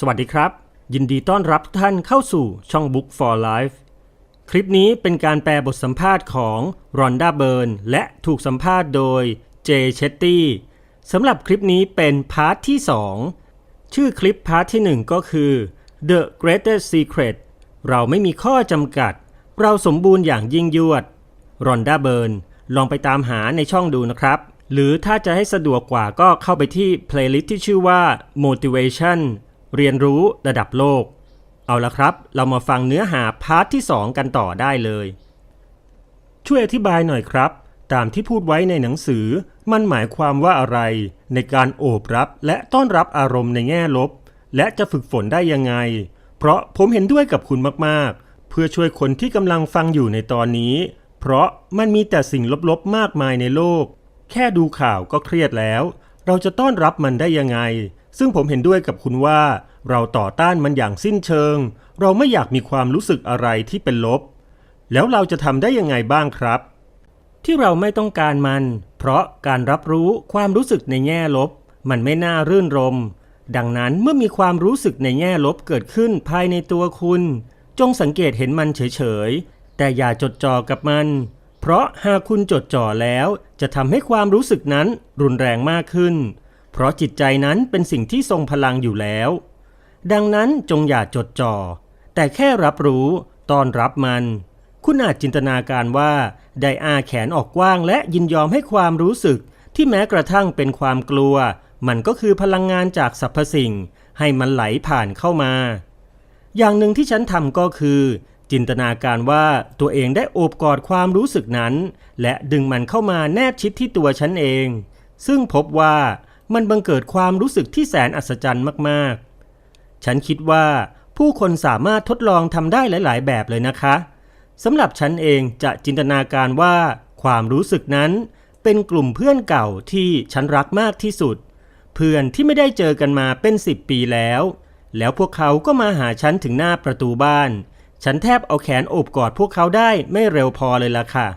สวัสดีครับ ยินดีต้อนรับทุกท่านเข้าสู่ช่อง Book for Life คลิปนี้เป็นการแปลบทสัมภาษณ์ของรอนดาเบิร์นและถูกสัมภาษณ์โดยเจเชตตี้สำหรับคลิปนี้เป็นพาร์ทที่ 2 ชื่อคลิปพาร์ทที่ 1 ก็คือ The Greatest Secret เราไม่มีข้อจำกัด เราสมบูรณ์อย่างยิ่งยวดรอนดาเบิร์นลองไปตามหาในช่องดูนะครับ หรือถ้าจะให้สะดวกกว่าก็เข้าไปที่ playlist ที่ชื่อว่า motivation เรียนรู้ระดับโลก เอาละครับ เรามาฟังเนื้อหาพาร์ทที่ 2 กันต่อได้เลย ช่วยอธิบายหน่อยครับ ตามที่พูดไว้ในหนังสือ มันหมายความว่าอะไร ในการโอบรับและต้อนรับอารมณ์ในแง่ลบ และจะฝึกฝนได้ยังไง เพราะผมเห็นด้วยกับคุณมากๆ เพื่อช่วยคนที่กำลังฟังอยู่ในตอนนี้ เพราะมันมีแต่สิ่งลบๆมากมายในโลก แค่ดูข่าวก็เครียดแล้ว เราจะต้อนรับมันได้ยังไง ซึ่งผมเห็นด้วยกับคุณว่า เราต่อต้านมันอย่างสิ้นเชิง เราไม่อยากมีความรู้สึกอะไรที่เป็นลบ แล้วเราจะทำได้ยังไงบ้างครับ ที่เราไม่ต้องการมัน เพราะการรับรู้ความรู้สึกในแง่ลบ มันไม่น่ารื่นรม ดังนั้นเมื่อมีความรู้สึกในแง่ลบเกิดขึ้นภายในตัวคุณ จงสังเกตเห็นมันเฉยๆ แต่อย่าจดจ่อกับมัน เพราะหากคุณจดจ่อแล้ว จะทำให้ความรู้สึกนั้นรุนแรงมากขึ้น เพราะจิตใจนั้นเป็นสิ่งที่ทรงพลังอยู่แล้ว ดังนั้นจงอย่าจดจ่อ แต่แค่รับรู้ตอนรับมัน คุณอาจจินตนาการว่าได้อาแขนออกกว้างและยินยอมให้ความรู้สึก ที่แม้กระทั่งเป็นความกลัว มันก็คือพลังงานจากสรรพสิ่ง ให้มันไหลผ่านเข้ามา อย่างหนึ่งที่ฉันทำก็คือ จินตนาการว่าตัวเองได้โอบกอดความรู้สึกนั้น และดึงมันเข้ามาแนบชิดที่ตัวฉันเอง ซึ่งพบว่า มันบังเกิดความรู้สึกที่แสนอัศจรรย์มากๆ ฉันคิดว่าผู้คนสามารถทดลองทำได้หลาย ๆ แบบเลยนะคะสำหรับฉันเองจะจินตนาการว่าความรู้สึกนั้นเป็นกลุ่มเพื่อนเก่าที่ฉันรักมากที่สุด เพื่อนที่ไม่ได้เจอกันมาเป็นสิบปีแล้ว แล้วพวกเขาก็มาหาฉันถึงหน้าประตูบ้าน ฉันแทบเอาแขนโอบกอดพวกเขาได้ไม่เร็วพอเลยล่ะค่ะ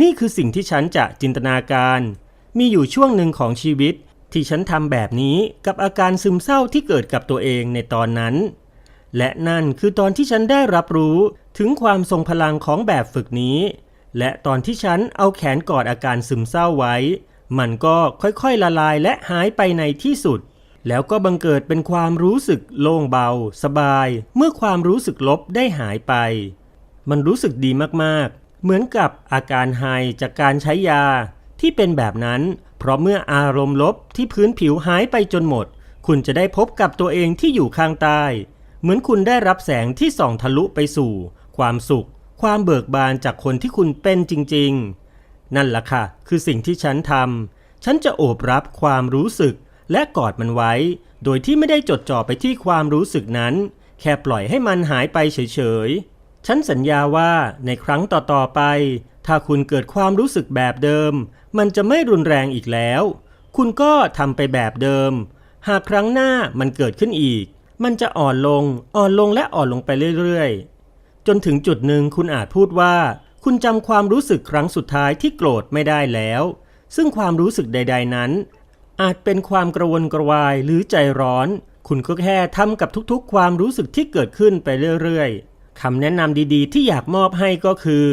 นี่คือสิ่งที่ฉันจะจินตนาการ มีอยู่ช่วงหนึ่งของชีวิต ที่ฉันทำแบบนี้กับอาการซึมเศร้าที่เกิดกับตัวเองในตอนนั้น และนั่นคือตอนที่ฉันได้รับรู้ถึงความทรงพลังของแบบฝึกนี้ และตอนที่ฉันเอาแขนกอดอาการซึมเศร้าไว้ มันก็ค่อยๆละลายและหายไปในที่สุด แล้วก็บังเกิดเป็นความรู้สึกโล่งเบา สบาย เมื่อความรู้สึกลบได้หายไป มันรู้สึกดีมากๆ เหมือนกับอาการไฮจากการใช้ยาที่เป็นแบบนั้น เพราะเมื่ออารมณ์ลบที่พื้นผิวหายไปจนหมด คุณจะได้พบกับตัวเองที่อยู่ข้างใต้ เหมือนคุณได้รับแสงที่ส่องทะลุไปสู่ ความสุข ความเบิกบานจากคนที่คุณเป็นจริง ๆ นั่นล่ะค่ะ คือสิ่งที่ฉันทำฉันจะโอบรับความรู้สึกและกอดมันไว้ โดยที่ไม่ได้จดจ่อไปที่ความรู้สึกนั้น แค่ปล่อยให้มันหายไปเฉยๆ ฉันสัญญาว่าในครั้งต่อๆไป ถ้าคุณเกิดความรู้สึกแบบเดิม มันจะไม่รุนแรงอีกแล้ว คุณก็ทำไปแบบเดิม หากครั้งหน้ามันเกิดขึ้นอีก มันจะอ่อนลง อ่อนลงและอ่อนลงไปเรื่อยๆ จนถึงจุดหนึ่งคุณอาจพูดว่า คุณจำความรู้สึกครั้งสุดท้ายที่โกรธไม่ได้แล้ว ซึ่งความรู้สึกใด ๆนั้น อาจเป็นความกระวนกระวายหรือใจร้อน คุณก็แค่ทำกับทุกๆ ความรู้สึกที่เกิดขึ้นไปเรื่อยๆคำแนะนำดีๆ ที่อยากมอบให้ก็คือ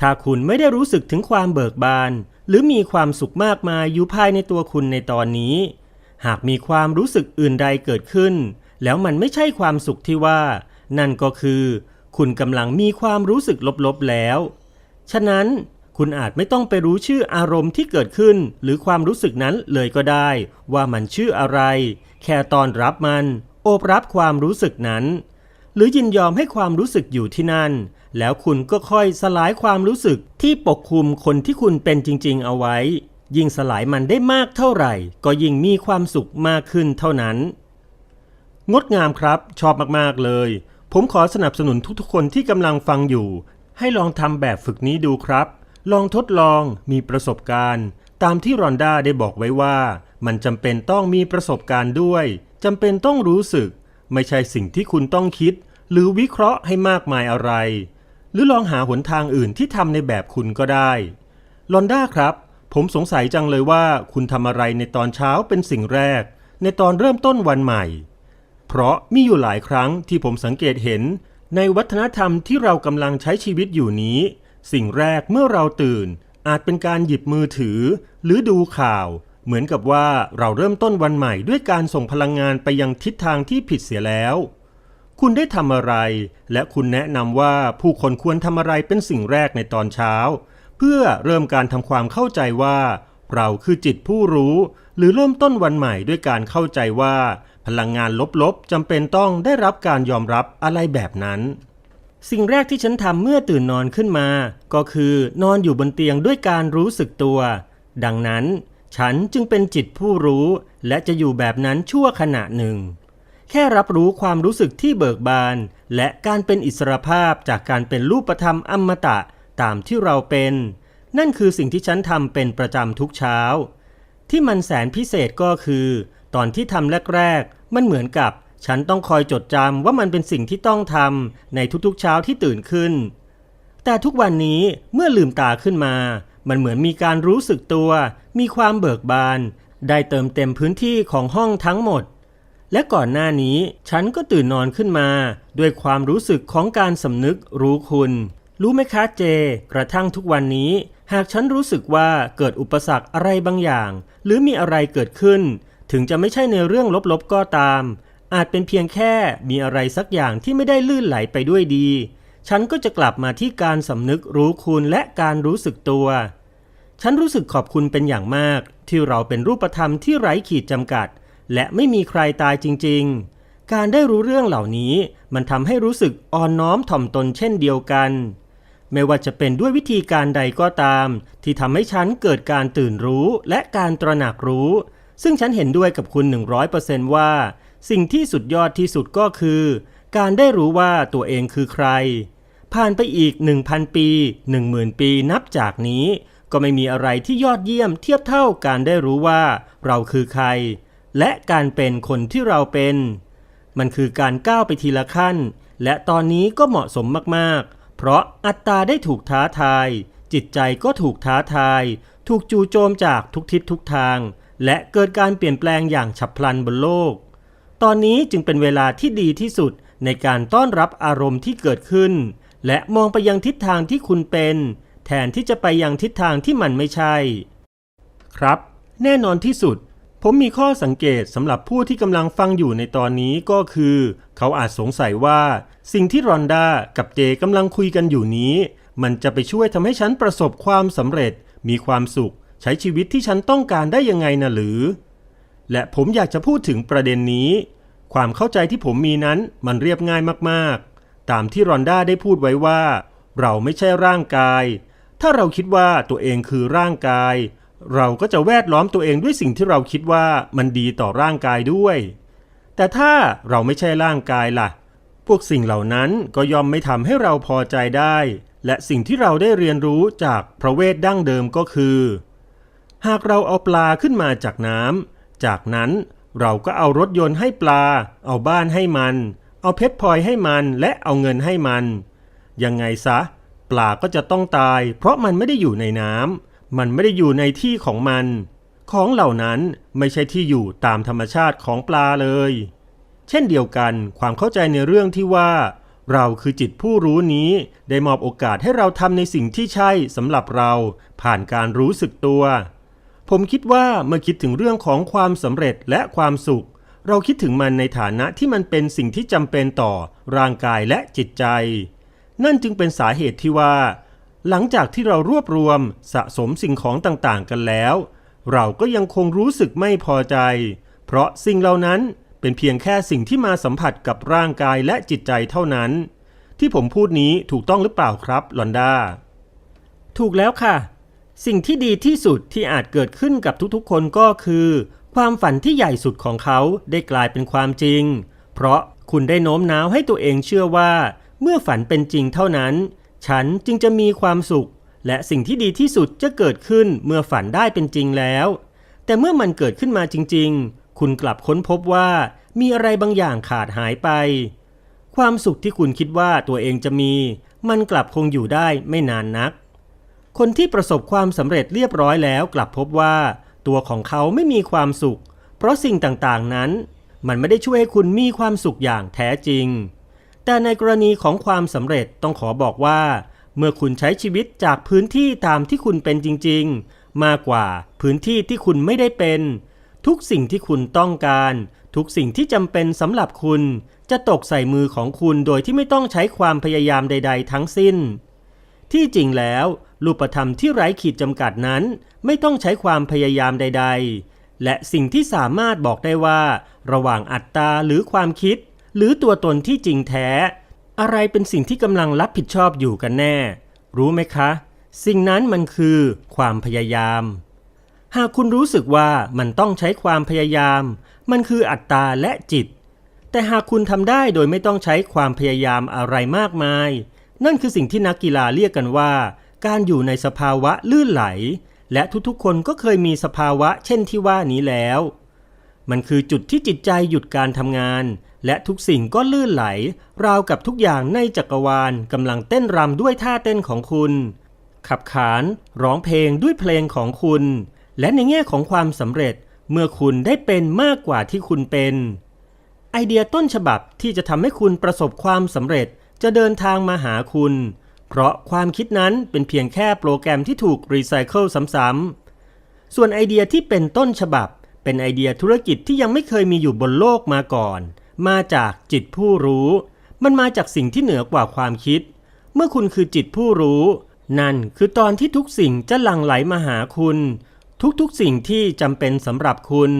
ถ้าคุณไม่ได้รู้สึกถึงความเบิกบาน หรือมีความสุขมากมายอยู่ภายในตัวคุณในตอนนี้ หากมีความรู้สึกอื่นใดเกิดขึ้น แล้วมันไม่ใช่ความสุขที่ว่า นั่นก็คือ คุณกำลังมีความรู้สึกลบๆแล้ว ฉะนั้นคุณอาจไม่ต้องไปรู้ชื่ออารมณ์ที่เกิดขึ้น หรือความรู้สึกนั้นเลยก็ได้ ว่ามันชื่ออะไร แค่ตอนรับมัน โอบรับความรู้สึกนั้น หรือยินยอมให้ความรู้สึกอยู่ที่นั่น แล้วคุณก็ค่อยสลายความรู้สึกที่ปกคลุมคนที่คุณเป็นจริง ๆ เอาไว้ ยิ่งสลายมันได้มากเท่าไหร่ ก็ยิ่งมีความสุขมากขึ้นเท่านั้น งดงามครับ ชอบมากๆเลย ผมขอสนับสนุนทุกๆคนที่กำลังฟังอยู่ ให้ลองทำแบบฝึกนี้ดูครับ ลองทดลองมีประสบการณ์ ตามที่รอนด้าได้บอกไว้ว่า มันจำเป็นต้องมีประสบการณ์ด้วยจำเป็นต้องรู้สึก ไม่ใช่สิ่งที่คุณต้องคิด หรือวิเคราะห์ให้มากมายอะไร หรือลองหาหนทางอื่นที่ทำในแบบคุณก็ได้ลอนด้าครับ ผมสงสัยจังเลยว่าคุณทำอะไรในตอนเช้าเป็นสิ่งแรก ในตอนเริ่มต้นวันใหม่ เพราะมีอยู่หลายครั้งที่ผมสังเกตเห็น ในวัฒนธรรมที่เรากำลังใช้ชีวิตอยู่นี้ สิ่งแรกเมื่อเราตื่น อาจเป็นการหยิบมือถือ หรือดูข่าว เหมือนกับว่าเราเริ่มต้นวันใหม่ด้วยการส่งพลังงานไปยังทิศทางที่ผิดเสียแล้ว คุณได้ทำอะไร และคุณแนะนำว่าผู้คนควรทำอะไรเป็นสิ่งแรกในตอนเช้า เพื่อเริ่มการทำความเข้าใจว่า เราคือจิตผู้รู้ หรือเริ่มต้นวันใหม่ด้วยการเข้าใจว่า พลังงานลบๆจำเป็นต้องได้รับการยอมรับอะไรแบบนั้น สิ่งแรกที่ฉันทำเมื่อตื่นนอนขึ้นมา ก็คือนอนอยู่บนเตียงด้วยการรู้สึกตัว ดังนั้น ฉันจึงเป็นจิตผู้รู้ และจะอยู่แบบนั้นชั่วขณะหนึ่ง แค่รับรู้ความรู้สึกที่เบิกบาน และการเป็นอิสรภาพจากการเป็นรูปธรรมอมตะตามที่เราเป็น นั่นคือสิ่งที่ฉันทำเป็นประจำทุกเช้า ที่มันแสนพิเศษก็คือ ตอนที่ทำแรกๆ มันเหมือนกับ ฉันต้องคอยจดจำว่ามันเป็นสิ่งที่ต้องทำในทุกๆเช้าที่ตื่นขึ้น แต่ทุกวันนี้เมื่อลืมตาขึ้นมา มันเหมือนมีการรู้สึกตัว มีความเบิกบาน ได้เติมเต็มพื้นที่ของห้องทั้งหมด และก่อนหน้านี้ฉันก็ตื่นนอนขึ้นมา ด้วยความรู้สึกของการสำนึกรู้คุณ รู้ไหมคะเจ กระทั่งทุกวันนี้ หากฉันรู้สึกว่าเกิดอุปสรรคอะไรบางอย่าง หรือมีอะไรเกิดขึ้น ถึงจะไม่ใช่ในเรื่องลบๆก็ตาม อาจเป็นเพียงแค่มีอะไรสักอย่างที่ไม่ได้ลื่นไหลไปด้วยดี ฉันก็จะกลับมาที่การสำนึกรู้คุณและการรู้สึกตัว ฉันรู้สึกขอบคุณเป็นอย่างมาก ที่เราเป็นรูปธรรมที่ไร้ขีดจำกัด และไม่มีใครตายจริง ๆ การได้รู้เรื่องเหล่านี้มันทำให้รู้สึกอ่อนน้อมถ่อมตนเช่นเดียวกัน ไม่ว่าจะเป็นด้วยวิธีการใดก็ตาม ที่ทำให้ฉันเกิดการตื่นรู้และการตระหนักรู้ ซึ่งฉันเห็นด้วยกับคุณ 100%ว่า สิ่งที่สุดยอดที่สุดก็คือ การได้รู้ว่าตัวเองคือใคร ผ่านไปอีก 1,000 ปี 10,000 ปีนับจากนี้ก็ไม่มีอะไรที่ยอดเยี่ยมเทียบเท่าการได้รู้ว่าเราคือใคร และการเป็นคนที่เราเป็น มันคือการก้าวไปทีละขั้น และตอนนี้ก็เหมาะสมมากๆ เพราะอัตตาได้ถูกท้าทาย จิตใจก็ถูกท้าทาย ถูกจู่โจมจากทุกทิศทุกทาง และเกิดการเปลี่ยนแปลงอย่างฉับพลันบนโลก ตอนนี้จึงเป็นเวลาที่ดีที่สุดในการต้อนรับอารมณ์ที่เกิดขึ้น และมองไปยังทิศทางที่คุณเป็น แทนที่จะไปยังทิศทางที่มันไม่ใช่ ครับ แน่นอนที่สุด ผมมีข้อสังเกตสำหรับผู้ที่กำลังฟังอยู่ในตอนนี้ก็คือ เขาอาจสงสัยว่า สิ่งที่รอนดากับเจกำลังคุยกันอยู่นี้ มันจะไปช่วยทำให้ฉันประสบความสำเร็จ มีความสุข ใช้ชีวิตที่ฉันต้องการได้ยังไงนะหรือ และผมอยากจะพูดถึงประเด็นนี้ ความเข้าใจที่ผมมีนั้นมันเรียบง่ายมากๆ ตามที่รอนดาได้พูดไว้ว่า เราไม่ใช่ร่างกาย ถ้าเราคิดว่าตัวเองคือร่างกาย เราก็จะแวดล้อมตัวเองด้วยสิ่งที่เราคิดว่ามันดีต่อร่างกายด้วย แต่ถ้าเราไม่ใช่ร่างกายล่ะ พวกสิ่งเหล่านั้นก็ย่อมไม่ทำให้เราพอใจได้ และสิ่งที่เราได้เรียนรู้จากพระเวทดั้งเดิมก็คือ หากเราเอาปลาขึ้นมาจากน้ำจากนั้นเราก็เอารถยนต์ให้ปลา เอาบ้านให้มัน เอาเพชรพลอยให้มันและเอาเงินให้มัน ยังไงซะ ปลาก็จะต้องตาย เพราะมันไม่ได้อยู่ในน้ำ มันไม่ได้อยู่ในที่ของมัน ของเหล่านั้นไม่ใช่ที่อยู่ตามธรรมชาติของปลาเลย เช่นเดียวกันความเข้าใจในเรื่องที่ว่า เราคือจิตผู้รู้นี้ได้มอบโอกาสให้เราทำในสิ่งที่ใช่สำหรับเราผ่านการรู้สึกตัว ผมคิดว่าเมื่อคิดถึงเรื่องของความสำเร็จและความสุข เราคิดถึงมันในฐานะที่มันเป็นสิ่งที่จำเป็นต่อร่างกายและจิตใจ นั่นจึงเป็นสาเหตุที่ว่า หลังจากที่เรารวบรวมสะสมสิ่งของต่างๆ กันแล้ว เราก็ยังคงรู้สึกไม่พอใจ เพราะสิ่งเหล่านั้นเป็นเพียงแค่สิ่งที่มาสัมผัสกับร่างกายและจิตใจเท่านั้น ที่ผมพูดนี้ถูกต้องหรือเปล่าครับลอนดาถูกแล้วค่ะ สิ่งที่ดีที่สุดที่อาจเกิดขึ้นกับทุกๆ คนก็คือ ความฝันที่ใหญ่สุดของเขาได้กลายเป็นความจริง เพราะคุณได้โน้มน้าวให้ตัวเองเชื่อว่า เมื่อฝันเป็นจริงเท่านั้น ฉันจึงจะมีความสุข และสิ่งที่ดีที่สุดจะเกิดขึ้นเมื่อฝันได้เป็นจริงแล้ว แต่เมื่อมันเกิดขึ้นมาจริง ๆ คุณกลับค้นพบว่ามีอะไรบางอย่างขาดหายไป ความสุขที่คุณคิดว่าตัวเองจะมี มันกลับคงอยู่ได้ไม่นานนัก คนที่ประสบความสำเร็จเรียบร้อยแล้วกลับพบว่า ตัวของเขาไม่มีความสุข เพราะสิ่งต่างๆนั้น มันไม่ได้ช่วยให้คุณมีความสุขอย่างแท้จริง แต่ในกรณีของความสำเร็จต้องขอบอกว่า เมื่อคุณใช้ชีวิตจากพื้นที่ตามที่คุณเป็นจริง ๆ มากกว่าพื้นที่ที่คุณไม่ได้เป็น ทุกสิ่งที่คุณต้องการ ทุกสิ่งที่จำเป็นสำหรับคุณ จะตกใส่มือของคุณโดยที่ไม่ต้องใช้ความพยายามใด ๆ ทั้งสิ้น ที่จริงแล้ว รูปธรรมที่ไร้ขีดจำกัดนั้น ไม่ต้องใช้ความพยายามใด ๆ และสิ่งที่สามารถบอกได้ว่า ระหว่างอัตตาหรือความคิด หรือตัวตนที่จริงแท้ อะไรเป็นสิ่งที่กำลังรับผิดชอบอยู่กันแน่ รู้ไหมคะ สิ่งนั้นมันคือความพยายาม หากคุณรู้สึกว่ามันต้องใช้ความพยายาม มันคืออัตตาและจิต แต่หากคุณทำได้โดยไม่ต้องใช้ความพยายามอะไรมากมาย นั่นคือสิ่งที่นักกีฬาเรียกกันว่า การอยู่ในสภาวะลื่นไหล และทุกๆคนก็เคยมีสภาวะเช่นที่ว่านี้แล้ว มันคือจุดที่จิตใจหยุดการทำงาน และทุกสิ่งก็ลื่นไหล ราวกับทุกอย่างในจักรวาลกำลังเต้นรำด้วยท่าเต้นของคุณ ขับขานร้องเพลงด้วยเพลงของคุณ และในแง่ของความสำเร็จเมื่อคุณได้เป็นมากกว่าที่คุณเป็น ไอเดียต้นฉบับที่จะทำให้คุณประสบความสำเร็จจะเดินทางมาหาคุณ เพราะความคิดนั้นเป็นเพียงแค่โปรแกรมที่ถูกรีไซเคิลซ้ำๆส่วนไอเดียที่เป็นต้นฉบับ เป็นไอเดียธุรกิจที่ยังไม่เคยมีอยู่บนโลกมาก่อน มาจากจิตผู้รู้ มันมาจากสิ่งที่เหนือกว่าความคิด เมื่อคุณคือจิตผู้รู้ นั่นคือตอนที่ทุกสิ่งจะหลั่งไหลมาหาคุณ ทุกๆสิ่งที่จำเป็นสำหรับคุณ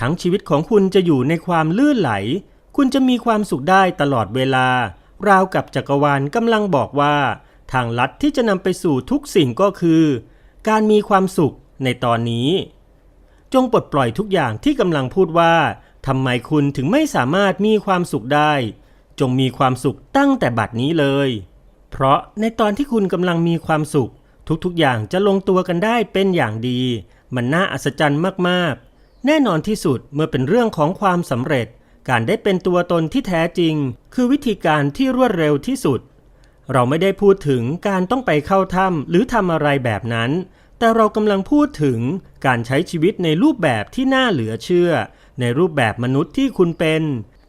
ทั้งชีวิตของคุณจะอยู่ในความลื่นไหล คุณจะมีความสุขได้ตลอดเวลา ราวกับจักรวาลกำลังบอกว่า ทางลัดที่จะนำไปสู่ทุกสิ่งก็คือ การมีความสุขในตอนนี้ จงปลดปล่อยทุกอย่างที่กำลังพูดว่า ทำไมคุณถึงไม่สามารถมีความสุขได้ จงมีความสุขตั้งแต่บัดนี้เลย เพราะในตอนที่คุณกำลังมีความสุข ทุกๆอย่างจะลงตัวกันได้เป็นอย่างดี มันน่าอัศจรรย์มากๆ แน่นอนที่สุดเมื่อเป็นเรื่องของความสำเร็จ การได้เป็นตัวตนที่แท้จริง คือวิธีการที่รวดเร็วที่สุด เราไม่ได้พูดถึงการต้องไปเข้าถ้ำหรือทำอะไรแบบนั้นแต่เรากำลังพูดถึงการใช้ชีวิตในรูปแบบที่น่าเหลือเชื่อ ในรูปแบบมนุษย์ที่คุณเป็น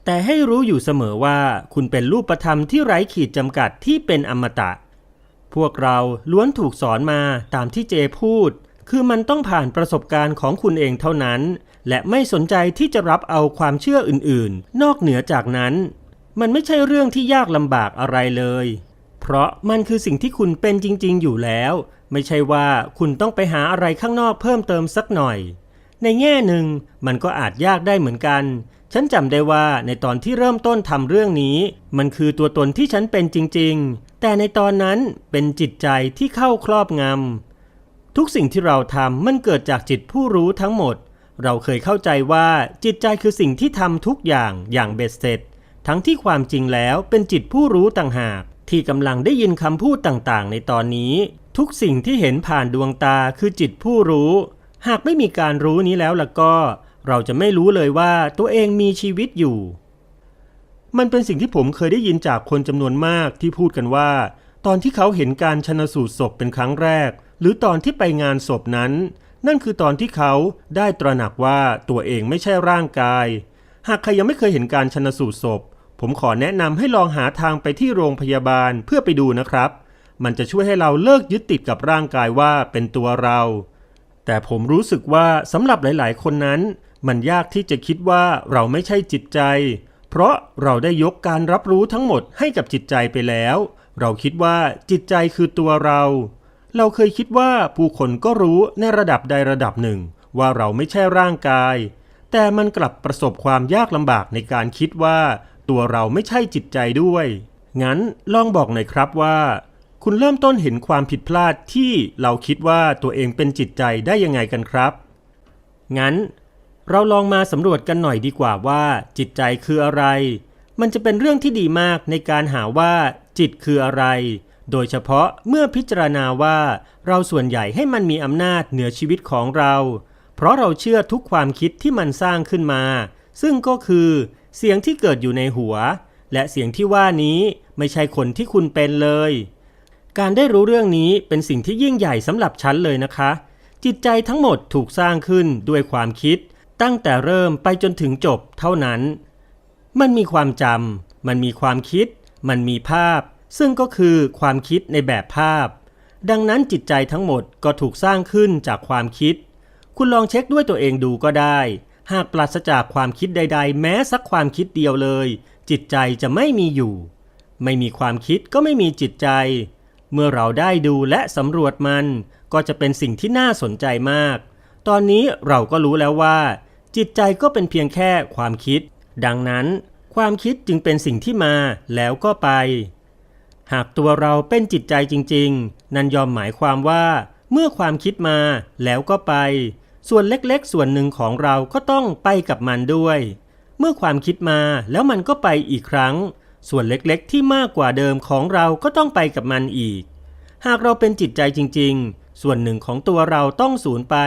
แต่ให้รู้อยู่เสมอว่าคุณเป็นรูปธรรมที่ไร้ขีดจำกัดที่เป็นอมตะ พวกเราล้วนถูกสอนมาตามที่เจพูด คือมันต้องผ่านประสบการณ์ของคุณเองเท่านั้น และไม่สนใจที่จะรับเอาความเชื่ออื่นๆ นอกเหนือจากนั้น มันไม่ใช่เรื่องที่ยากลำบากอะไรเลย เพราะมันคือสิ่งที่คุณเป็นจริง ๆ อยู่แล้ว ไม่ใช่ว่าคุณต้องไปหาอะไรข้างนอกเพิ่มเติมสักหน่อย ในแง่หนึ่งมันก็อาจยากได้เหมือนกัน ฉันจำได้ว่าในตอนที่เริ่มต้นทำเรื่องนี้ มันคือตัวตนที่ฉันเป็นจริง ๆ แต่ในตอนนั้นเป็นจิตใจที่เข้าครอบงำทุกสิ่งที่เราทำมันเกิดจากจิตผู้รู้ทั้งหมด เราเคยเข้าใจว่าจิตใจคือสิ่งที่ทำทุกอย่างอย่างเบ็ดเสร็จ ทั้งที่ความจริงแล้วเป็นจิตผู้รู้ต่างหาก ที่กำลังได้ยินคำพูดต่างๆ ในตอนนี้ ทุกสิ่งที่เห็นผ่านดวงตาคือจิตผู้รู้ หากไม่มีการรู้นี้แล้วล่ะก็ เราจะไม่รู้เลยว่าตัวเองมีชีวิตอยู่ มันเป็นสิ่งที่ผมเคยได้ยินจากคนจำนวนมากที่พูดกันว่า ตอนที่เขาเห็นการชนสูตรศพเป็นครั้งแรก หรือตอนที่ไปงานศพนั้น นั่นคือตอนที่เขาได้ตระหนักว่าตัวเองไม่ใช่ร่างกาย หากใครยังไม่เคยเห็นการชนสูตรศพ ผมขอแนะนำให้ลองหาทางไปที่โรงพยาบาลเพื่อไปดูนะครับ มันจะช่วยให้เราเลิกยึดติดกับร่างกายว่าเป็นตัวเรา แต่ผมรู้สึกว่าสำหรับหลาย ๆ คนนั้น มันยากที่จะคิดว่าเราไม่ใช่จิตใจ เพราะเราได้ยกการรับรู้ทั้งหมดให้กับจิตใจไปแล้ว เราคิดว่าจิตใจคือตัวเรา เราเคยคิดว่าผู้คนก็รู้ในระดับใดระดับหนึ่ง ว่าเราไม่ใช่ร่างกาย แต่มันกลับประสบความยากลำบากในการคิดว่า ตัวเราไม่ใช่จิตใจด้วย งั้นลองบอกหน่อยครับว่า คุณเริ่มต้นเห็นความผิดพลาดที่เราคิดว่าตัวเองเป็นจิตใจได้ยังไงกันครับ งั้น เราลองมาสำรวจกันหน่อยดีกว่าว่า จิตใจคืออะไร มันจะเป็นเรื่องที่ดีมากในการหาว่า จิตคืออะไร โดยเฉพาะเมื่อพิจารณาว่า เราส่วนใหญ่ให้มันมีอำนาจเหนือชีวิตของเรา เพราะเราเชื่อทุกความคิดที่มันสร้างขึ้นมา ซึ่งก็คือ เสียงที่เกิดอยู่ในหัว และเสียงที่ว่านี้ไม่ใช่คนที่คุณเป็นเลย การได้รู้เรื่องนี้เป็นสิ่งที่ยิ่งใหญ่สำหรับฉันเลยนะคะ จิตใจทั้งหมดถูกสร้างขึ้นด้วยความคิด ตั้งแต่เริ่มไปจนถึงจบเท่านั้น มันมีความจำมันมีความคิด มันมีภาพ ซึ่งก็คือความคิดในแบบภาพ ดังนั้นจิตใจทั้งหมดก็ถูกสร้างขึ้นจากความคิด คุณลองเช็คด้วยตัวเองดูก็ได้ หากปราศจากความคิดใด ๆ แม้สักความคิดเดียวเลย จิตใจจะไม่มีอยู่ ไม่มีความคิดก็ไม่มีจิตใจ เมื่อเราได้ดูและสำรวจมัน ก็จะเป็นสิ่งที่น่าสนใจมาก ตอนนี้เราก็รู้แล้วว่า จิตใจก็เป็นเพียงแค่ความคิด ดังนั้น ความคิดจึงเป็นสิ่งที่มาแล้วก็ไป หากตัวเราเป็นจิตใจจริง ๆ นั่นยอมหมายความว่า เมื่อความคิดมาแล้วก็ไป ส่วนเล็กๆ ส่วนหนึ่งของเราก็ต้องไปกับมันด้วย เมื่อความคิดมาแล้วมันก็ไปอีกครั้ง ส่วนเล็กๆ ที่มากกว่าเดิมของเราก็ต้องไปกับมันอีก หากเราเป็นจิตใจจริงๆ ส่วนหนึ่งของตัวเราต้องสูญไป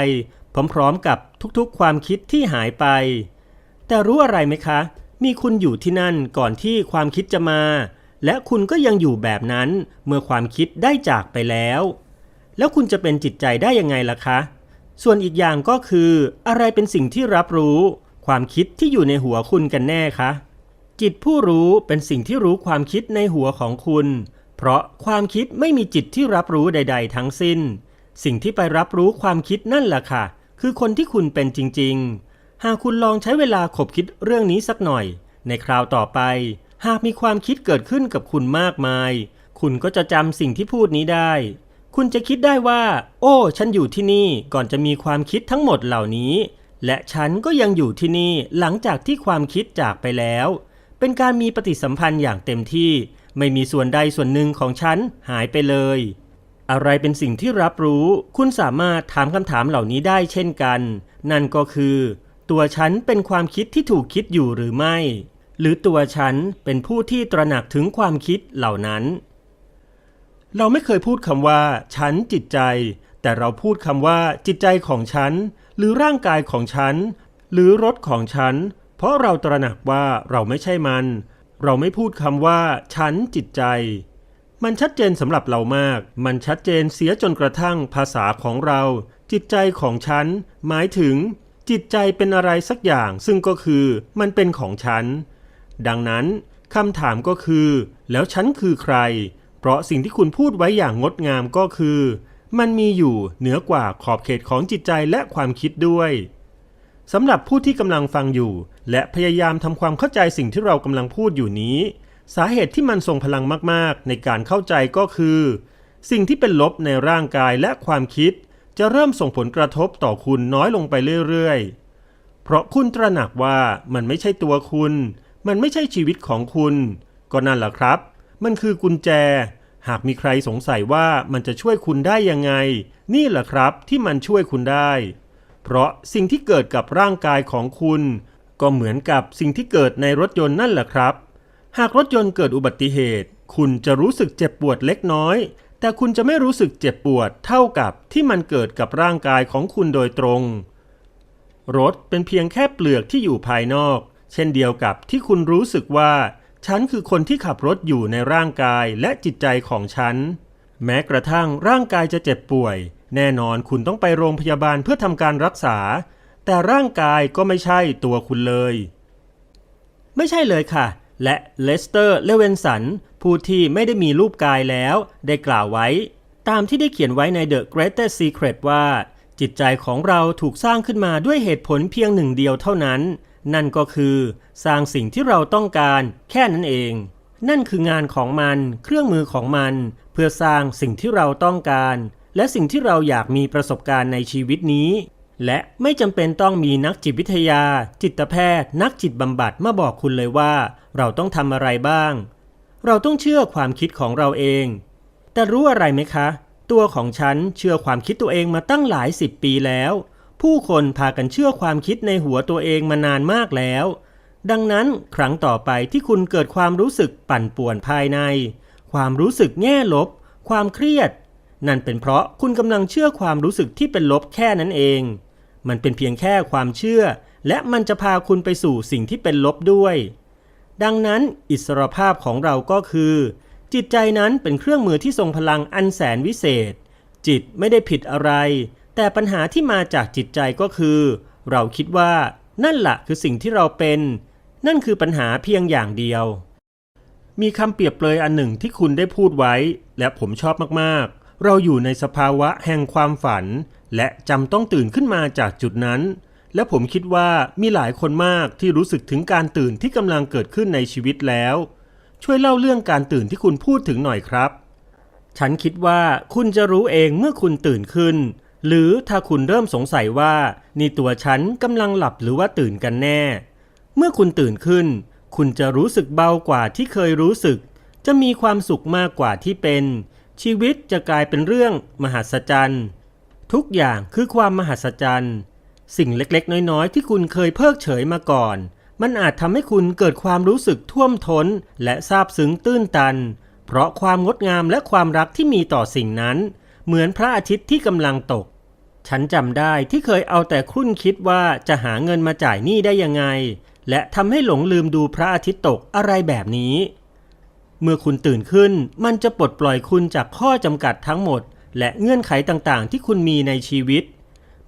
พร้อมๆกับทุกๆ ความคิดที่หายไป แต่รู้อะไรไหมคะ มีคุณอยู่ที่นั่นก่อนที่ความคิดจะมา และคุณก็ยังอยู่แบบนั้นเมื่อความคิดได้จากไปแล้ว แล้วคุณจะเป็นจิตใจได้ยังไงล่ะคะ ส่วนอีกอย่างก็คือ อะไรเป็นสิ่งที่รับรู้ ความคิดที่อยู่ในหัวคุณกันแน่คะ จิตผู้รู้เป็นสิ่งที่รู้ความคิดในหัวของคุณ เพราะความคิดไม่มีจิตที่รับรู้ใด ๆ ทั้งสิ้น สิ่งที่ไปรับรู้ความคิดนั่นแหละค่ะ คือคนที่คุณเป็นจริง ๆ หากคุณลองใช้เวลาขบคิดเรื่องนี้สักหน่อย ในคราวต่อไป หากมีความคิดเกิดขึ้นกับคุณมากมาย คุณก็จะจำสิ่งที่พูดนี้ได้ คุณจะคิดได้ว่า โอ้ ฉันอยู่ที่นี่ก่อนจะมีความคิดทั้งหมดเหล่านี้ และฉันก็ยังอยู่ที่นี่หลังจากที่ความคิดจากไปแล้ว เป็นการมีปฏิสัมพันธ์อย่างเต็มที่ ไม่มีส่วนใดส่วนหนึ่งของฉันหายไปเลย อะไรเป็นสิ่งที่รับรู้ คุณสามารถถามคำถามเหล่านี้ได้เช่นกัน นั่นก็คือ ตัวฉันเป็นความคิดที่ถูกคิดอยู่หรือไม่ หรือตัวฉันเป็นผู้ที่ตระหนักถึงความคิดเหล่านั้น เราไม่เคยพูดคำว่า ฉันจิตใจ แต่เราพูดคำว่า จิตใจของฉัน หรือร่างกายของฉัน หรือรถของฉัน เพราะเราตระหนักว่าเราไม่ใช่มัน เราไม่พูดคำว่าฉันจิตใจ มันชัดเจนสำหรับเรามาก มันชัดเจนเสียจนกระทั่งภาษาของเรา จิตใจของฉัน หมายถึง จิตใจเป็นอะไรสักอย่าง ซึ่งก็คือ มันเป็นของฉัน ดังนั้นคำถามก็คือ แล้วฉันคือใคร เพราะสิ่งที่คุณพูดไว้อย่างงดงามก็คือ มันมีอยู่เหนือกว่าขอบเขตของจิตใจและความคิดด้วย สำหรับผู้ที่กำลังฟังอยู่ และพยายามทำความเข้าใจสิ่งที่เรากำลังพูดอยู่นี้ สาเหตุที่มันทรงพลังมากๆ ในการเข้าใจก็คือ สิ่งที่เป็นลบในร่างกายและความคิด จะเริ่มส่งผลกระทบต่อคุณน้อยลงไปเรื่อยๆ เพราะคุณตระหนักว่ามันไม่ใช่ตัวคุณ มันไม่ใช่ชีวิตของคุณ ก็นั่นแหละครับ มันคือกุญแจ หากมีใครสงสัยว่ามันจะช่วยคุณได้ยังไง นี่แหละครับที่มันช่วยคุณได้ เพราะสิ่งที่เกิดกับร่างกายของคุณ ก็เหมือนกับสิ่งที่เกิดในรถยนต์นั่นแหละครับ หากรถยนต์เกิดอุบัติเหตุ คุณจะรู้สึกเจ็บปวดเล็กน้อย แต่คุณจะไม่รู้สึกเจ็บปวดเท่ากับที่มันเกิดกับร่างกายของคุณโดยตรง รถเป็นเพียงแค่เปลือกที่อยู่ภายนอก เช่นเดียวกับที่คุณรู้สึกว่า ฉันคือคนที่ขับรถอยู่ในร่างกายและจิตใจของฉัน แม้กระทั่งร่างกายจะเจ็บป่วย แน่นอนคุณต้องไปโรงพยาบาลเพื่อทำการรักษา แต่ร่างกายก็ไม่ใช่ตัวคุณเลย ไม่ใช่เลยค่ะ และเลสเตอร์เลเวนสันผู้ที่ไม่ได้มีรูปกายแล้ว ได้กล่าวไว้ ตามที่ได้เขียนไว้ใน The Greatest Secret ว่า จิตใจของเราถูกสร้างขึ้นมาด้วยเหตุผลเพียงหนึ่งเดียวเท่านั้น นั่นก็คือ สร้างสิ่งที่เราต้องการแค่นั้นเองนั่นคืองานของมัน เครื่องมือของมัน เพื่อสร้างสิ่งที่เราต้องการ และสิ่งที่เราอยากมีประสบการณ์ในชีวิตนี้ และไม่จำเป็นต้องมีนักจิตวิทยา จิตแพทย์ นักจิตบำบัดมาบอกคุณเลยว่า เราต้องทำอะไรบ้าง เราต้องเชื่อความคิดของเราเอง แต่รู้อะไรไหมคะ ตัวของฉันเชื่อความคิดตัวเองมาตั้งหลายสิบปีแล้ว ผู้คนพากันเชื่อความคิดในหัวตัวเองมานานมากแล้ว ดังนั้นครั้งต่อไปที่คุณเกิดความรู้สึกปั่นป่วนภายใน ความรู้สึกแง่ลบ ความเครียด นั่นเป็นเพราะคุณกำลังเชื่อความรู้สึกที่เป็นลบแค่นั้นเอง มันเป็นเพียงแค่ความเชื่อ และมันจะพาคุณไปสู่สิ่งที่เป็นลบด้วย ดังนั้นอิสรภาพของเราก็คือ จิตใจนั้นเป็นเครื่องมือที่ทรงพลังอันแสนวิเศษ จิตไม่ได้ผิดอะไร แต่ปัญหาที่มาจากจิตใจก็คือ เราคิดว่านั่นละ่ะคือสิ่งที่เราเป็น นั่นคือปัญหาเพียงอย่างเดียว มีคำเปรียบเปรยอันหนึ่งที่คุณได้พูดไว้ และผมชอบมากๆ เราอยู่ในสภาวะแห่งความฝัน และจำต้องตื่นขึ้นมาจากจุดนั้น และผมคิดว่ามีหลายคนมากที่รู้สึกถึงการตื่นที่กำลังเกิดขึ้นในชีวิตแล้ว ช่วยเล่าเรื่องการตื่นที่คุณพูดถึงหน่อยครับ ฉันคิดว่าคุณจะรู้เองเมื่อคุณตื่นขึ้น หรือถ้าคุณเริ่มสงสัยว่านี่ตัวฉันกำลังหลับหรือว่าตื่นกันแน่ เมื่อคุณตื่นขึ้น คุณจะรู้สึกเบากว่าที่เคยรู้สึก จะมีความสุขมากกว่าที่เป็น ชีวิตจะกลายเป็นเรื่องมหัศจรรย์ ทุกอย่างคือความมหัศจรรย์ สิ่งเล็กๆ น้อยๆ ที่คุณเคยเพิกเฉยมาก่อน มันอาจทำให้คุณเกิดความรู้สึกท่วมท้นและซาบซึ้งตื้นตัน เพราะความงดงามและความรักที่มีต่อสิ่งนั้น เหมือนพระอาทิตย์ที่กำลังตก ฉันจำได้ที่เคยเอาแต่ครุ่นคิดว่าจะหาเงินมาจ่ายหนี้ได้ยังไง และทำให้หลงลืมดูพระอาทิตย์ตกอะไรแบบนี้ เมื่อคุณตื่นขึ้น มันจะปลดปล่อยคุณจากข้อจำกัดทั้งหมด และเงื่อนไขต่างๆ ที่คุณมีในชีวิต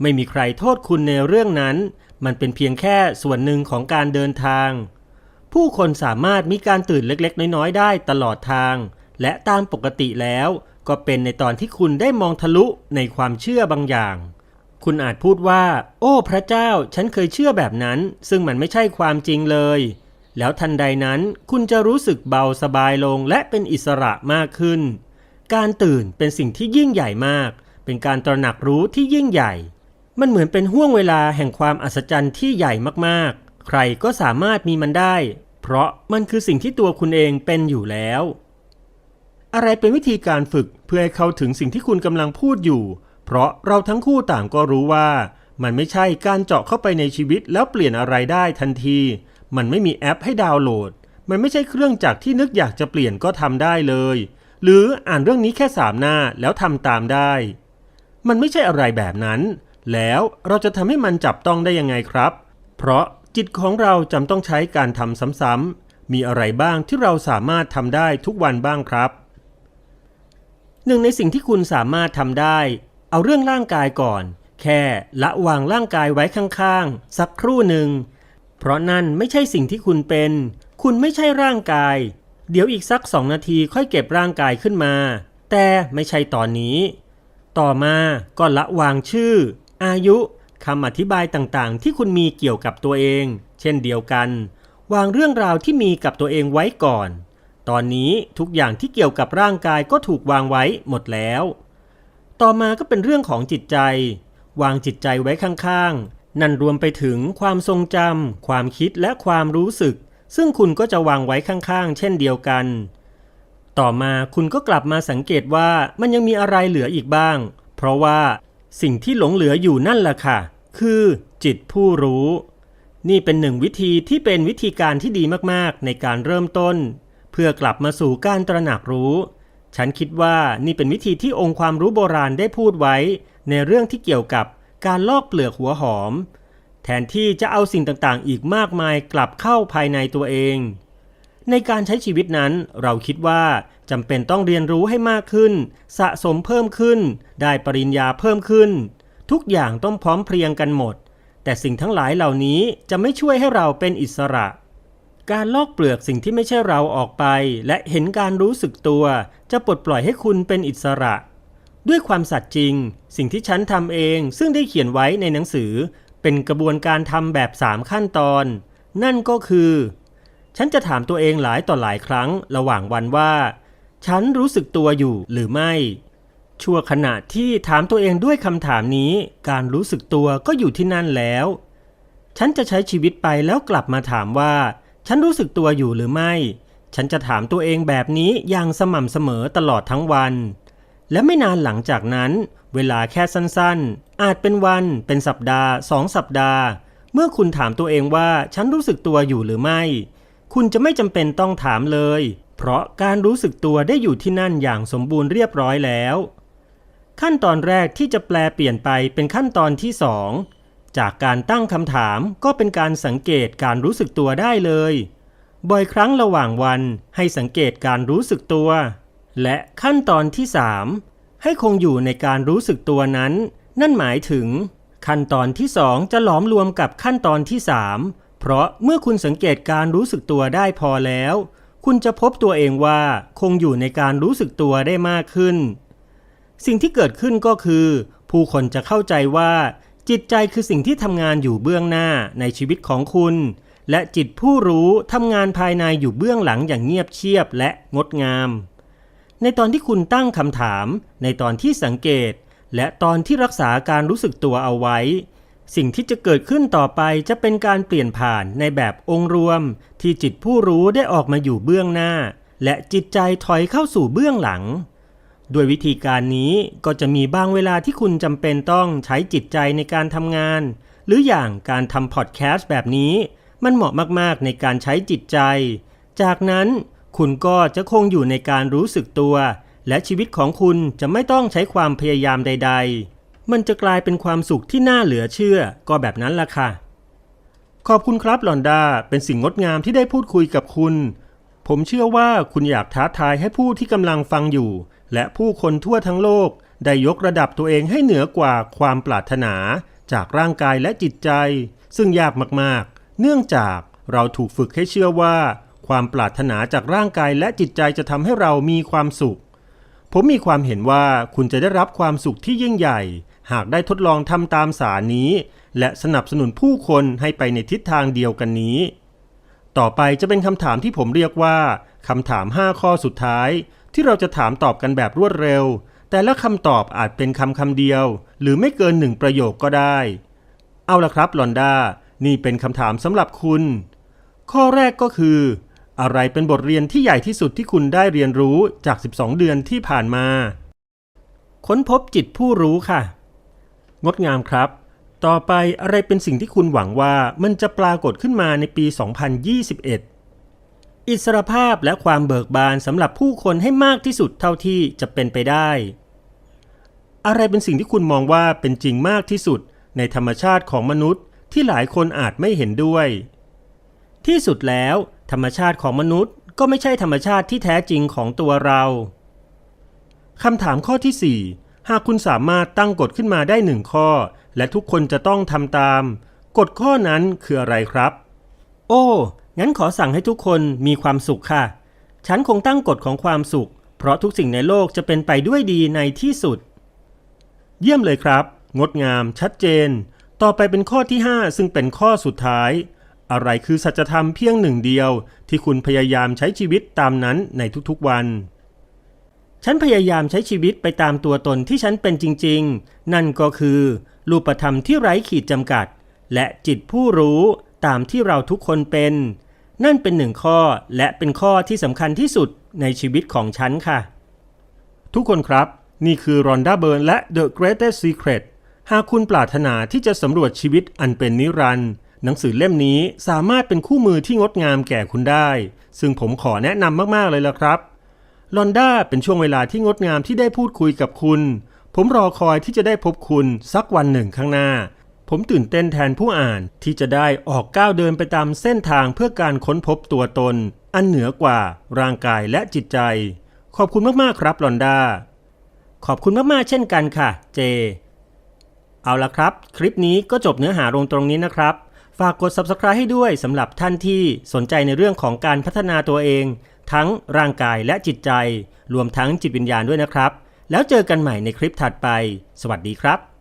ไม่มีใครโทษคุณในเรื่องนั้น มันเป็นเพียงแค่ส่วนหนึ่งของการเดินทาง ผู้คนสามารถมีการตื่นเล็กๆ น้อยๆ ได้ตลอดทาง และตามปกติแล้ว ก็เป็นในตอนที่คุณได้มองทะลุในความเชื่อบางอย่าง คุณอาจพูดว่า โอ้ พระเจ้า ฉันเคยเชื่อแบบนั้น ซึ่งมันไม่ใช่ความจริงเลย แล้วทันใดนั้นคุณจะรู้สึกเบาสบายลงและเป็นอิสระมากขึ้น การตื่นเป็นสิ่งที่ยิ่งใหญ่มาก เป็นการตระหนักรู้ที่ยิ่งใหญ่ มันเหมือนเป็นห่วงเวลาแห่งความอัศจรรย์ที่ใหญ่มากๆ ใครก็สามารถมีมันได้ เพราะมันคือสิ่งที่ตัวคุณเองเป็นอยู่แล้ว อะไรเป็นวิธีการฝึกเพื่อให้เข้าถึงสิ่งที่คุณกำลังพูดอยู่ เพราะเราทั้งคู่ต่างก็รู้ว่า มันไม่ใช่การเจาะเข้าไปในชีวิตแล้วเปลี่ยนอะไรได้ทันที มันไม่มีแอปให้ดาวน์โหลด มันไม่ใช่เครื่องจักรที่นึกอยากจะเปลี่ยนก็ทำได้เลย หรืออ่านเรื่องนี้แค่สามหน้าแล้วทำตามได้ มันไม่ใช่อะไรแบบนั้น แล้วเราจะทำให้มันจับต้องได้ยังไงครับ เพราะจิตของเราจำต้องใช้การทำซ้ำๆมีอะไรบ้างที่เราสามารถทำได้ทุกวันบ้างครับหนึ่งในสิ่งที่คุณสามารถทำได้ เอาเรื่องร่างกายก่อน แค่ละวางร่างกายไว้ข้างๆ สักครู่หนึ่ง เพราะนั่นไม่ใช่สิ่งที่คุณเป็น คุณไม่ใช่ร่างกาย เดี๋ยวอีกสักสองนาทีค่อยเก็บร่างกายขึ้นมา แต่ไม่ใช่ตอนนี้ ต่อมาก็ละวางชื่อ อายุคำอธิบายต่างๆ ที่คุณมีเกี่ยวกับตัวเอง เช่นเดียวกัน วางเรื่องราวที่มีกับตัวเองไว้ก่อน ตอนนี้ทุกอย่างที่เกี่ยวกับร่างกายก็ถูกวางไว้หมดแล้ว ต่อมาก็เป็นเรื่องของจิตใจ วางจิตใจไว้ข้างๆ นั่นรวมไปถึงความทรงจำความคิดและความรู้สึก ซึ่งคุณก็จะวางไว้ข้างๆ เช่นเดียวกัน ต่อมาคุณก็กลับมาสังเกตว่ามันยังมีอะไรเหลืออีกบ้าง เพราะว่าสิ่งที่หลงเหลืออยู่นั่นแหละค่ะ คือจิตผู้รู้ นี่เป็นหนึ่งวิธีที่เป็นวิธีการที่ดีมากๆ ในการเริ่มต้น เพื่อกลับมาสู่การตระหนักรู้ ฉันคิดว่านี่เป็นวิธีที่องค์ความรู้โบราณได้พูดไว้ ในเรื่องที่เกี่ยวกับ การลอกเปลือกหัวหอม แทนที่จะเอาสิ่งต่างๆ อีกมากมายกลับเข้าภายในตัวเอง ในการใช้ชีวิตนั้นเราคิดว่าจำเป็นต้องเรียนรู้ให้มากขึ้น สะสมเพิ่มขึ้น ได้ปริญญาเพิ่มขึ้น ทุกอย่างต้องพร้อมเพรียงกันหมด แต่สิ่งทั้งหลายเหล่านี้จะไม่ช่วยให้เราเป็นอิสระ การลอกเปลือกสิ่งที่ไม่ใช่เราออกไป และเห็นการรู้สึกตัว จะปลดปล่อยให้คุณเป็นอิสระ ด้วยความสัตย์จริง สิ่งที่ฉันทำเองซึ่งได้เขียนไว้ในหนังสือ เป็นกระบวนการทำแบบสามขั้นตอน นั่นก็คือ ฉันจะถามตัวเองหลายต่อหลายครั้งระหว่างวันว่า ฉันรู้สึกตัวอยู่หรือไม่ ชั่วขณะที่ถามตัวเองด้วยคำถามนี้ การรู้สึกตัวก็อยู่ที่นั่นแล้ว ฉันจะใช้ชีวิตไปแล้วกลับมาถามว่า ฉันรู้สึกตัวอยู่หรือไม่ ฉันจะถามตัวเองแบบนี้อย่างสม่ำเสมอตลอดทั้งวัน และไม่นานหลังจากนั้น เวลาแค่สั้นๆ อาจเป็นวัน เป็นสัปดาห์สองสัปดาห์ เมื่อคุณถามตัวเองว่าฉันรู้สึกตัวอยู่หรือไม่ คุณจะไม่จำเป็นต้องถามเลย เพราะการรู้สึกตัวได้อยู่ที่นั่นอย่างสมบูรณ์เรียบร้อยแล้ว ขั้นตอนแรกที่จะแปลเปลี่ยนไปเป็นขั้นตอนที่สองจากการตั้งคำถามก็เป็นการสังเกตการรู้สึกตัวได้เลย บ่อยครั้งระหว่างวันให้สังเกตการรู้สึกตัว และขั้นตอนที่สามให้คงอยู่ในการรู้สึกตัวนั้น นั่นหมายถึง ขั้นตอนที่ 2 จะหลอมรวมกับขั้นตอนที่ 3 เพราะเมื่อคุณสังเกตการรู้สึกตัวได้พอแล้ว คุณจะพบตัวเองว่าคงอยู่ในการรู้สึกตัวได้มากขึ้น สิ่งที่เกิดขึ้นก็คือ ผู้คนจะเข้าใจว่าจิตใจคือสิ่งที่ทำงานอยู่เบื้องหน้าในชีวิตของคุณ และจิตผู้รู้ทำงานภายในอยู่เบื้องหลังอย่างเงียบเชียบและงดงาม ในตอนที่คุณตั้งคำถาม ในตอนที่สังเกต และตอนที่รักษาการรู้สึกตัวเอาไว้ สิ่งที่จะเกิดขึ้นต่อไปจะเป็นการเปลี่ยนผ่านในแบบองค์รวม ที่จิตผู้รู้ได้ออกมาอยู่เบื้องหน้า และจิตใจถอยเข้าสู่เบื้องหลังด้วยวิธีการนี้ก็จะมีบางเวลาที่คุณจำเป็นต้องใช้จิตใจในการทำงาน หรืออย่างการทำพอดแคสต์แบบนี้ มันเหมาะมากๆในการใช้จิตใจ จากนั้น คุณก็จะคงอยู่ในการรู้สึกตัว และชีวิตของคุณจะไม่ต้องใช้ความพยายามใด ๆ มันจะกลายเป็นความสุขที่น่าเหลือเชื่อก็แบบนั้นล่ะค่ะ ขอบคุณครับลอนดาเป็นสิ่งงดงามที่ได้พูดคุยกับคุณ ผมเชื่อว่าคุณอยากท้าทายให้ผู้ที่กำลังฟังอยู่ และผู้คนทั่วทั้งโลก ได้ยกระดับตัวเองให้เหนือกว่าความปรารถนา จากร่างกายและจิตใจ ซึ่งยากมากๆ เนื่องจากเราถูกฝึกให้เชื่อว่า ความปรารถนาจากร่างกายและจิตใจจะทำให้เรามีความสุข ผมมีความเห็นว่าคุณจะได้รับความสุขที่ยิ่งใหญ่ หากได้ทดลองทำตามสารนี้ และสนับสนุนผู้คนให้ไปในทิศทางเดียวกันนี้ ต่อไปจะเป็นคำถามที่ผมเรียกว่าคำถาม 5 ข้อสุดท้าย ที่เราจะถามตอบกันแบบรวดเร็ว แต่ละคำตอบอาจเป็นคำคำเดียว หรือไม่เกินหนึ่งประโยคก็ได้ เอาละครับลอนดานี่เป็นคำถามสำหรับคุณ ข้อแรกก็คือ อะไรเป็นบทเรียนที่ใหญ่ที่สุดที่คุณได้เรียนรู้จาก 12 เดือนที่ผ่านมา ค้นพบจิตผู้รู้ค่ะ งดงามครับ ต่อไปอะไรเป็นสิ่งที่คุณหวังว่ามันจะปรากฏขึ้นมาในปี 2021 อิสรภาพและความเบิกบานสำหรับผู้คนให้มากที่สุดเท่าที่จะเป็นไปได้ อะไรเป็นสิ่งที่คุณมองว่าเป็นจริงมากที่สุดในธรรมชาติของมนุษย์ที่หลายคนอาจไม่เห็นด้วย ที่สุดแล้ว ธรรมชาติของมนุษย์ก็ไม่ใช่ธรรมชาติที่แท้จริงของตัวเราคำถามข้อที่ 4 หากคุณสามารถตั้งกฎขึ้นมาได้หนึ่งข้อ และทุกคนจะต้องทำตาม กฎข้อนั้นคืออะไรครับ โอ้งั้นขอสั่งให้ทุกคนมีความสุขค่ะ ฉันคงตั้งกฎของความสุข เพราะทุกสิ่งในโลกจะเป็นไปด้วยดีในที่สุด เยี่ยมเลยครับ งดงามชัดเจน ต่อไปเป็นข้อที่ 5 ซึ่งเป็นข้อสุดท้าย อะไรคือสัจธรรมเพียงหนึ่งเดียว ที่คุณพยายามใช้ชีวิตตามนั้นในทุกๆวัน ฉันพยายามใช้ชีวิตไปตามตัวตนที่ฉันเป็นจริง ๆ นั่นก็คือ รูปธรรมที่ไร้ขีดจำกัด และจิตผู้รู้ตามที่เราทุกคนเป็น นั่นเป็นหนึ่งข้อและเป็นข้อที่สำคัญที่สุดในชีวิตของฉันค่ะ ทุกคนครับ นี่คือรอนด้าเบิร์นและ The Greatest Secret หากคุณปรารถนาที่จะสำรวจชีวิตอันเป็นนิรันดร์ หนังสือเล่มนี้สามารถเป็นคู่มือที่งดงามแก่คุณได้ ซึ่งผมขอแนะนำมากๆเลยละครับลอนด้าเป็นช่วงเวลาที่งดงามที่ได้พูดคุยกับคุณ ผมรอคอยที่จะได้พบคุณสักวันหนึ่งข้างหน้า ผมตื่นเต้นแทนผู้อ่านที่จะได้ออกก้าวเดินไปตามเส้นทางเพื่อการค้นพบตัวตน อันเหนือกว่า ร่างกายและจิตใจ ขอบคุณมากๆครับลอนด้าขอบคุณมากๆเช่นกันค่ะ เจ เอาละครับ คลิปนี้ก็จบเนื้อหาลงตรงนี้นะครับ ฝากกด subscribe ให้ด้วยสำหรับท่านที่สนใจในเรื่องของการพัฒนาตัวเอง ทั้งร่างกายและจิตใจ รวมทั้งจิตวิญญาณด้วยนะครับ แล้วเจอกันใหม่ในคลิปถัดไป สวัสดีครับ